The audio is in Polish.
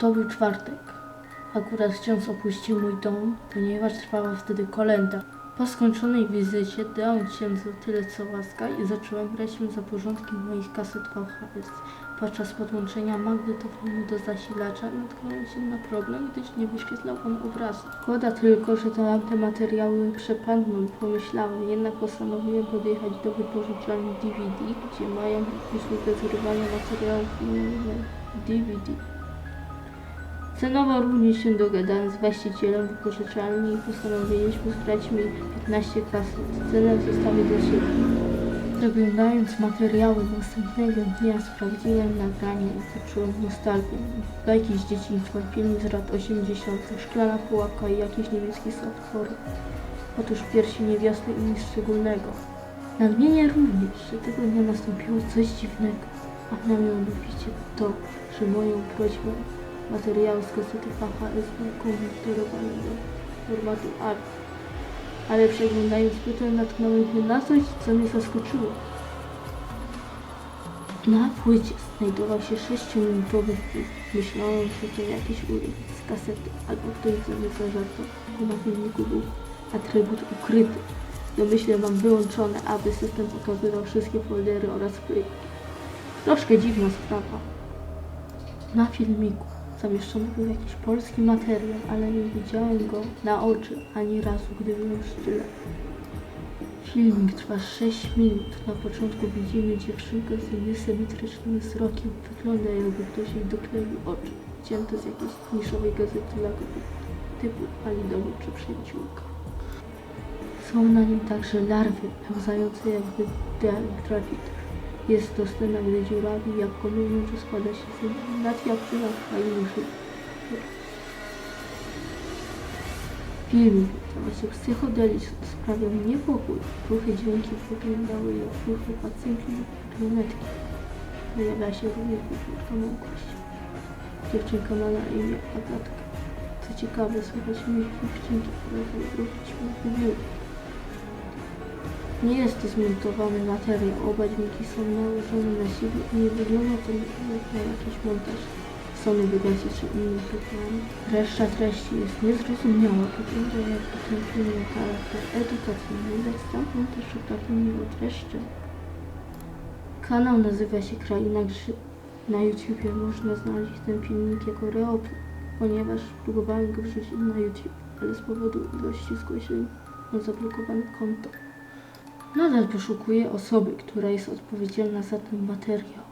To był czwartek. Akurat ksiądz opuścił mój dom, ponieważ trwała wtedy kolenda. Po skończonej wizycie dałem księdzu tyle co łaska i zacząłem grać mu za porządkiem moich kaset VHS. Podczas podłączenia magnetofonu do zasilacza natknąłem się na problem, gdyż nie wyświetlał on obrazu. Szkoda tylko, że tamte materiały przepadną, pomyślałem, jednak postanowiłem podjechać do wypożyczalni DVD, gdzie mają usługę zrywania materiałów filmowych DVD. Cenowo również się dogadałem z właścicielem wypożyczalni i postanowiliśmy zgrać mi 15 kaset. Cenę zostawię dla siebie. Przeglądając materiały następnego dnia sprawdziłem nagranie i poczułem nostalgię. Bajki z dzieciństwa, film z lat 80., szklana pułapka i jakiś niemiecki softcore. Otóż piersi niewiasty i nic szczególnego. Nadmienię również, że tego dnia nastąpiło coś dziwnego, a mianowicie to, że moją prośbą materiały z kasety VHS do formatu ARC. Ale przeglądając płytę natknąłem się na coś, co mnie zaskoczyło. Na płycie znajdował się 6-minutowy film. Myślałem, że to jakiś urywek z kasety albo ktoś zażartował, bo na filmiku był atrybut ukryty. Domyślę mam wyłączone, aby system pokazywał wszystkie foldery oraz płyty. Troszkę dziwna sprawa. Na filmiku zamieszczony był jakiś polski materiał, ale nie widziałem go na oczy ani razu, gdy byłem w sztyle. Filmik trwa 6 minut. Na początku widzimy dziewczynkę z niesymetrycznym wzrokiem. Wygląda jakby ktoś jej dokleił oczy. Wcięte z jakiejś niszowej gazety dla kobiet, typu Pani Domu czy Przyjaciółka. Są na nim także larwy, pełzające jakby grafit. Jest to scena, gdy dziurawi jabłko mówią, że składa się z nadjabłczyna, żył. Filmik się psychodeliczny sprawiał mi niepokój. Ruchy dźwięki wyglądały jak ruchy pacjentki lub brunetki. Pojawia się również mąkość. Dziewczynka ma na imię Agatka. Co ciekawe, słychać śmiech dziewczynki, która ruchy śmiechu były. Nie jest to zmontowany materiał, oba dźwięki są nałożone na siebie i nie wygląda to jak na jakiś montaż Sony Vegas czy innych reklam. Reszta treści jest niezrozumiała, wygląda film miał charakter edukacyjny, lecz stamtąd też potrafi miło treści. Kanał nazywa się Kraina Grzy. Na YouTubie można znaleźć ten filmik jako reoply, ponieważ próbowałem go wrzucić na YouTube, ale z powodu ilości zgłoszeń mam zablokowane konto. Nadal poszukuję osoby, która jest odpowiedzialna za ten materiał.